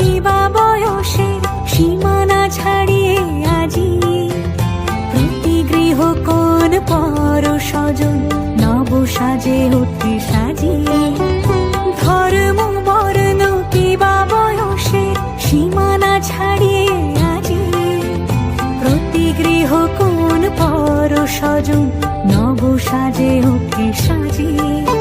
কিবা বয়সের সীমানা ছাড়িয়ে আজি। প্রতি গৃহ কোন পর স্বজন নব সাজে উঠে সাজিয়ে। ধর্ম, বর্ণ, কিবা বয়সের সীমানা ছাড়িয়ে আজি। প্রতি গৃহ কোন পর স্বজন নব সাজে উঠে সাজিয়ে।